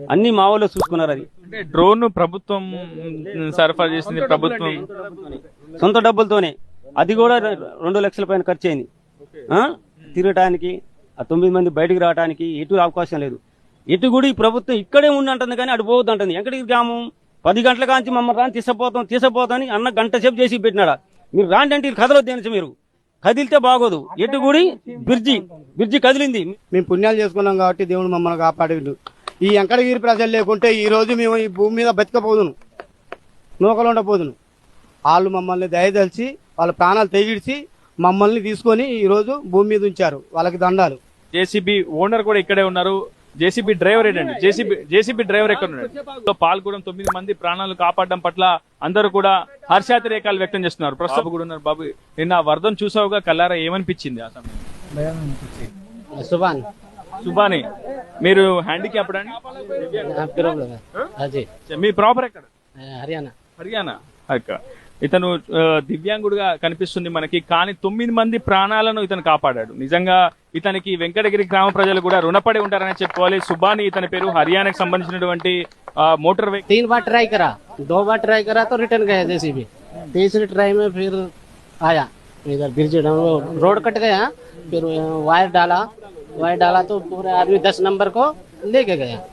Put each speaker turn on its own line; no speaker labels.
అన్ని మా వాళ్ళు చూసుకున్నారు అది.
అంటే డ్రోన్ ప్రభుత్వం సరఫరా చేసింది ప్రభుత్వం.
సొంత డబ్బులతోనే. అది కూడా రెండు లక్షల పైన ఖర్చు అయింది ఆ? తిరగటానికి ఆ తొమ్మిది మంది బయటికి రావడానికి ఎటు అవకాశం లేదు. ఎటు కూడా ఈ ప్రభుత్వం ఇక్కడే ఉండి అంటుంది కానీ అటు పోవద్దు అంటుంది. ఎక్కడికి గ్రామం పది గంటల కాంచి మమ్మల్ని రాని తీసుకుపోతాం తీసుకుపోతాం అని అన్న గంట సేపు చేసి పెట్టినాడా? మీరు రాండి అంటే ఇది కదలొద్దు అనేసి మీరు? కదిలితే బాగోదు. ఎటు గుడి బ్రిడ్జి బ్రిడ్జి కదిలింది.
మేము పుణ్యాలు చేసుకున్నాం కాబట్టి దేవుడు మమ్మల్ని కాపాడిండు. ఈ వెంకటగిరి ప్రజలు లేకుంటే ఈ రోజు మేము ఈ భూమి మీద బతికపోదును. నూకలు ఉండపోదును. వాళ్ళు మమ్మల్ని దయదలిచి వాళ్ళ ప్రాణాలు తెగిడిచి మమ్మల్ని తీసుకొని ఈ రోజు భూమి మీద ఉంచారు. వాళ్ళకి దండాలు.
జేసీబీ ఓనర్ కూడా ఇక్కడే ఉన్నారు. జేసీబీ డ్రైవర్ ఏంటండి? జేసీబీ జేసీబీ డ్రైవర్ ఎక్కడ ఉన్నాడు? పాల్గొనడం తొమ్మిది మంది ప్రాణాలు కాపాడడం పట్ల అందరూ కూడా హర్షాతిరేకాలు వ్యక్తం చేస్తున్నారు. ప్రస్తుతం కూడా ఉన్నారు. బాబు నిన్న వరదం చూసావుగా కల్లారా ఏమనిపించింది ఆ సమయం సుభాన్. మీరు హ్యాండిక్యాప్డ్ అండి
यहाँ प्रॉब्लम है हाँ जी
మీ ప్రాపర్ ఎక్కడ
हरियाणा
హర్యానా అక్క ఇతను ఆ, దివ్యాంగుడుగా కనిపిస్తుంది మనకి కానీ తొమ్మిది మంది ప్రాణాలను ఇతను కాపాడాడు నిజంగా ఇతనికి వెంకటగిరి గ్రామ ప్రజలు కూడా రుణపడి ఉంటారని చెప్పుకోవాలి సుబాని ఇతని పేరు హర్యానాకి సంబంధించినటువంటి ఆ, మోటార్ వెహికల్
तीन बार ट्राई करा दो बार ट्राई करा तो रिटर्न गया जैसे भी तीसरी ट्राई में फिर आया इधर ब्रिज रोड कट गया फिर वायर डाला वायर डाला तो पूरे आदमी दस नंबर को लेके गया।